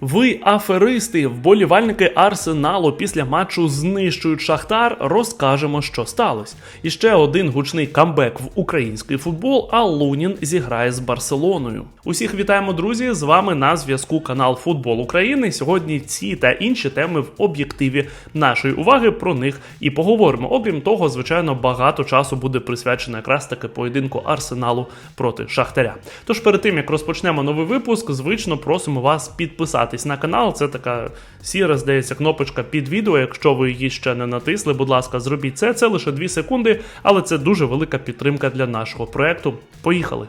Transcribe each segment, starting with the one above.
Ви аферисти, вболівальники Арсеналу після матчу знищують Шахтар. Розкажемо, що сталося. І ще один гучний камбек в український футбол. А Лунін зіграє з Барселоною. Усіх вітаємо, друзі! З вами на зв'язку канал Футбол України. Сьогодні ці та інші теми в об'єктиві нашої уваги. Про них і поговоримо. Окрім того, звичайно, багато часу буде присвячено якраз таки поєдинку Арсеналу проти Шахтаря. Тож перед тим як розпочнемо новий випуск, звично просимо вас підписатись на канал. Це така сіра, здається, кнопочка під відео. Якщо ви її ще не натисли, будь ласка, зробіть це. Це лише 2 секунди, але це дуже велика підтримка для нашого проекту. Поїхали!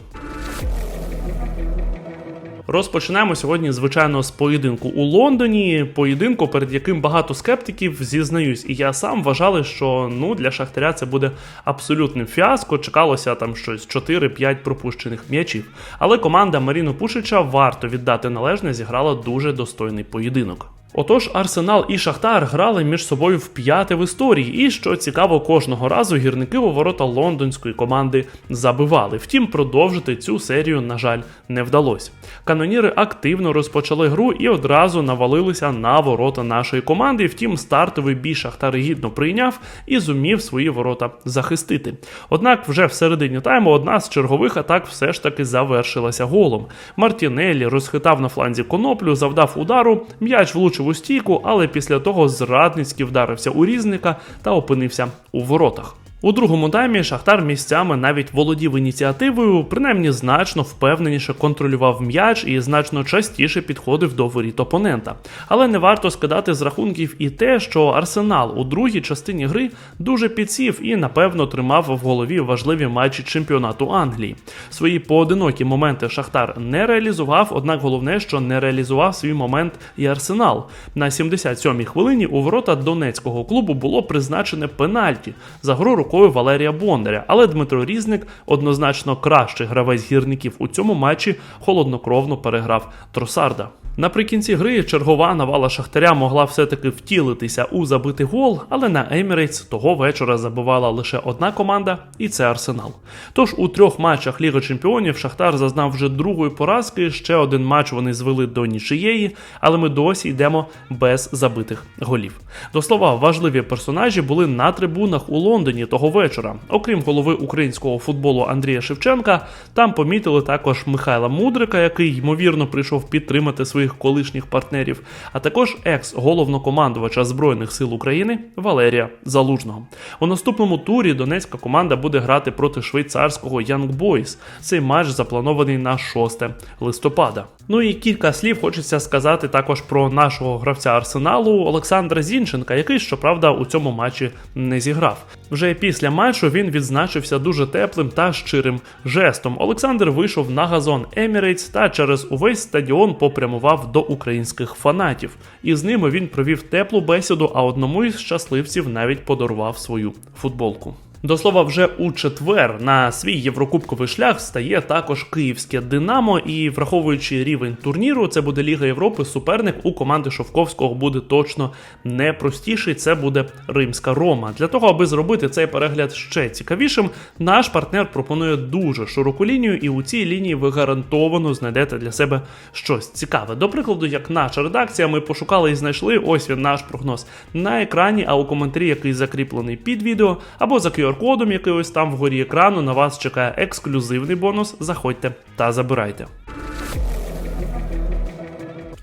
Розпочнемо сьогодні, звичайно, з поєдинку у Лондоні. Поєдинку, перед яким багато скептиків зізнаюсь, і я сам вважали, що ну для Шахтаря це буде абсолютним фіаско. Чекалося там щось 4-5 пропущених м'ячів. Але команда Маріно Пушича варто віддати належне, зіграла дуже достойний поєдинок. Отож, Арсенал і Шахтар грали між собою в п'яте в історії, і що цікаво, кожного разу гірники у ворота лондонської команди забивали. Втім, продовжити цю серію, на жаль, не вдалося. Каноніри активно розпочали гру і одразу навалилися на ворота нашої команди. Втім, стартовий бій Шахтар гідно прийняв і зумів свої ворота захистити. Однак, вже в середині тайму одна з чергових атак все ж таки завершилася голом. Мартінеллі розхитав на фланзі коноплю, завдав удару, м'яч влучив у стійку, але після того зрадницьки вдарився у різника та опинився у воротах. У другому таймі Шахтар місцями навіть володів ініціативою, принаймні значно впевненіше контролював м'яч і значно частіше підходив до воріт опонента. Але не варто скидати з рахунків і те, що Арсенал у другій частині гри дуже підсів і, напевно, тримав в голові важливі матчі чемпіонату Англії. Свої поодинокі моменти Шахтар не реалізував, однак головне, що не реалізував свій момент і Арсенал. На 77-й хвилині у ворота донецького клубу було призначене пенальті за гру рукою Валерія Бондаря. Але Дмитро Різник, однозначно кращий гравець гірників у цьому матчі, холоднокровно переграв Тросарда. Наприкінці гри чергова навала Шахтаря могла все-таки втілитися у забитий гол, але на Емірейтс того вечора забивала лише одна команда, і це Арсенал. Тож у трьох матчах Ліги Чемпіонів Шахтар зазнав вже другої поразки. Ще один матч вони звели до нічиєї, але ми досі йдемо без забитих голів. До слова, важливі персонажі були на трибунах у Лондоні того вечора. Окрім голови українського футболу Андрія Шевченка, там помітили також Михайла Мудрика, який ймовірно прийшов підтримати своїх колишніх партнерів, а також екс-головнокомандувача Збройних сил України Валерія Залужного. У наступному турі донецька команда буде грати проти швейцарського Young Boys. Цей матч запланований на 6 листопада. Ну і кілька слів хочеться сказати також про нашого гравця арсеналу Олександра Зінченка, який, щоправда, у цьому матчі не зіграв. Вже після матчу він відзначився дуже теплим та щирим жестом. Олександр вийшов на газон Емірейтс та через увесь стадіон попрямував до українських фанатів. І з ними він провів теплу бесіду, а одному із щасливців навіть подарував свою футболку. До слова, вже у четвер на свій єврокубковий шлях стає також київське Динамо, і враховуючи рівень турніру, це буде Ліга Європи. Суперник у команди Шовковського буде точно не простіший. Це буде Римська Рома. Для того, аби зробити цей перегляд ще цікавішим, наш партнер пропонує дуже широку лінію, і у цій лінії ви гарантовано знайдете для себе щось цікаве. До прикладу, як наша редакція, ми пошукали і знайшли ось він наш прогноз на екрані, а у коментарі, який закріплений під відео, або за QR-кодом, який ось там вгорі екрану, на вас чекає ексклюзивний бонус. Заходьте та забирайте.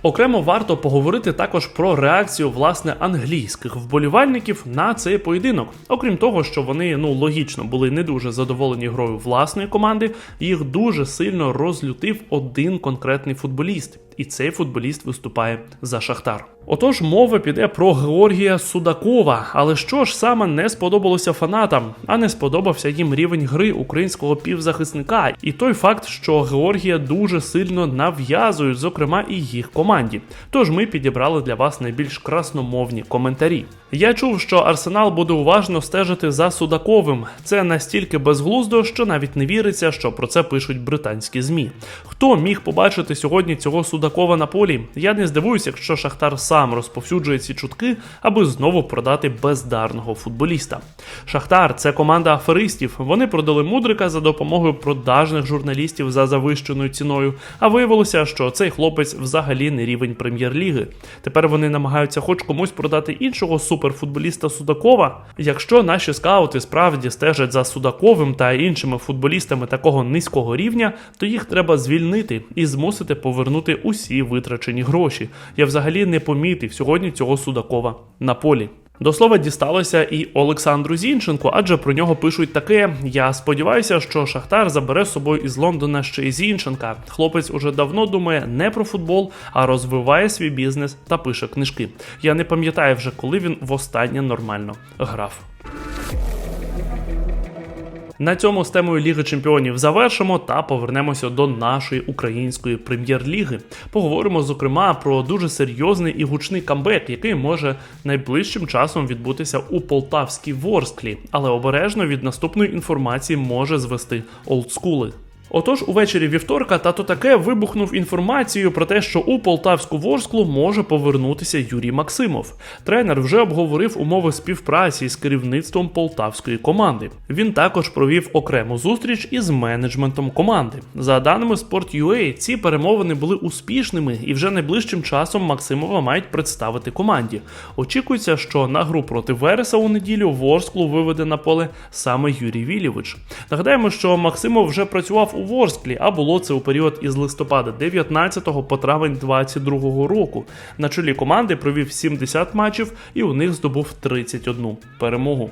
Окремо варто поговорити також про реакцію власне англійських вболівальників на цей поєдинок. Окрім того, що вони ну логічно були не дуже задоволені грою власної команди, їх дуже сильно розлютив один конкретний футболіст, і цей футболіст виступає за Шахтар. Отож, мова піде про Георгія Судакова. Але що ж саме не сподобалося фанатам, а не сподобався їм рівень гри українського півзахисника, і той факт, що Георгія дуже сильно нав'язують, зокрема і їх команді. Тож ми підібрали для вас найбільш красномовні коментарі. Я чув, що Арсенал буде уважно стежити за Судаковим. Це настільки безглуздо, що навіть не віриться, що про це пишуть британські змі. Хто міг побачити сьогодні цього Судакова на полі. Я не здивуюся, якщо Шахтар сам розповсюджує ці чутки, аби знову продати бездарного футболіста. Шахтар це команда аферистів. Вони продали мудрика за допомогою продажних журналістів за завищеною ціною. А виявилося, що цей хлопець взагалі не рівень прем'єр-ліги. Тепер вони намагаються хоч комусь продати іншого суперфутболіста Судакова. Якщо наші скаути справді стежать за Судаковим та іншими футболістами такого низького рівня, то їх треба звільнити і змусити повернути усі витрачені гроші. Я взагалі не помітив сьогодні цього Судакова на полі. До слова дісталося і Олександру Зінченку, адже про нього пишуть таке. Я сподіваюся, що Шахтар забере з собою із Лондона ще й Зінченка. Хлопець уже давно думає не про футбол, а розвиває свій бізнес та пише книжки. Я не пам'ятаю вже, коли він востаннє нормально грав. На цьому з темою Ліги Чемпіонів завершимо та повернемося до нашої української прем'єр-ліги. Поговоримо зокрема про дуже серйозний і гучний камбек, який може найближчим часом відбутися у полтавській Ворсклі, але обережно від наступної інформації може звести олдскули. Отож, увечері вівторка тато таке вибухнув інформацією про те, що у полтавську ворсклу може повернутися Юрій Максимов. Тренер вже обговорив умови співпраці з керівництвом полтавської команди. Він також провів окрему зустріч із менеджментом команди. За даними Sport.ua, ці перемовини були успішними, і вже найближчим часом Максимова мають представити команді. Очікується, що на гру проти Вереса у неділю Ворсклу виведе на поле саме Юрій Вілєвич. Нагадаємо, що Максимов вже працював у Ворсклі, а було це у період із листопада 19 по травень 22 року. На чолі команди провів 70 матчів і у них здобув 31 перемогу.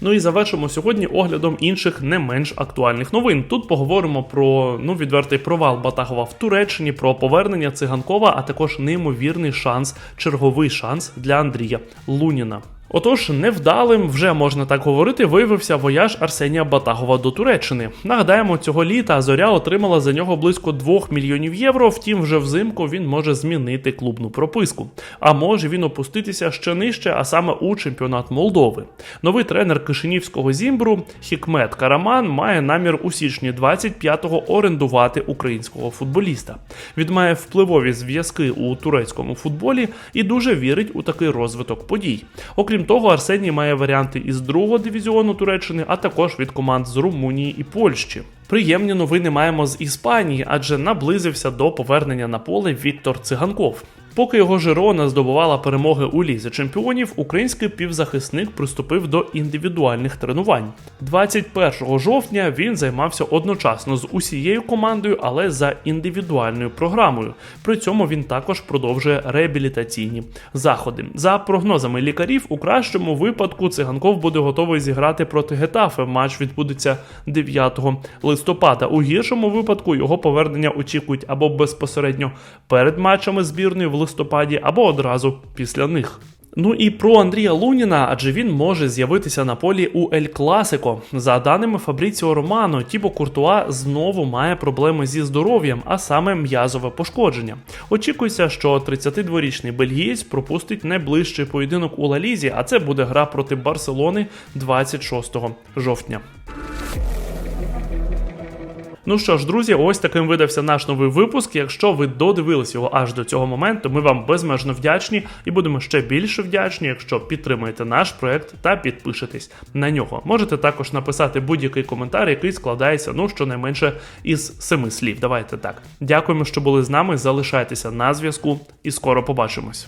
Ну і завершимо сьогодні оглядом інших не менш актуальних новин. Тут поговоримо про ну відвертий провал Батагова в Туреччині, про повернення циганкова, а також неймовірний шанс, черговий шанс для Андрія Луніна. Отож, невдалим, вже можна так говорити, виявився вояж Арсенія Батагова до Туреччини. Нагадаємо, цього літа Зоря отримала за нього близько 2 мільйонів євро. Втім, вже взимку він може змінити клубну прописку. А може він опуститися ще нижче, а саме у чемпіонат Молдови. Новий тренер Кишинівського зімбру Хікмет Караман має намір у січні 25-го орендувати українського футболіста. Він має впливові зв'язки у турецькому футболі і дуже вірить у такий розвиток подій. Окрім того, Арсеній має варіанти із другого дивізіону Туреччини, а також від команд з Румунії і Польщі. Приємні новини маємо з Іспанії, адже наблизився до повернення на поле Віктор Циганков. Поки його Жирона здобувала перемоги у лізі чемпіонів, український півзахисник приступив до індивідуальних тренувань. 21 жовтня він займався одночасно з усією командою, але за індивідуальною програмою. При цьому він також продовжує реабілітаційні заходи. За прогнозами лікарів, у кращому випадку циганков буде готовий зіграти проти Гетафе. Матч відбудеться 9 листопада. У гіршому випадку його повернення очікують або безпосередньо перед матчами збірної в листопаді, або одразу після них. Ну і про Андрія Луніна, адже він може з'явитися на полі у Ель Класико. За даними Фабріціо Романо, Тібо Куртуа знову має проблеми зі здоров'ям, а саме м'язове пошкодження. Очікується, що 32-річний бельгієць пропустить найближчий поєдинок у Лалізі, а це буде гра проти Барселони 26 жовтня. Ну що ж, друзі, ось таким видався наш новий випуск. Якщо ви додивились його аж до цього моменту, ми вам безмежно вдячні і будемо ще більше вдячні, якщо підтримаєте наш проект та підпишетесь на нього. Можете також написати будь-який коментар, який складається ну щонайменше із семи слів. Давайте так. Дякуємо, що були з нами. Залишайтеся на зв'язку і скоро побачимось.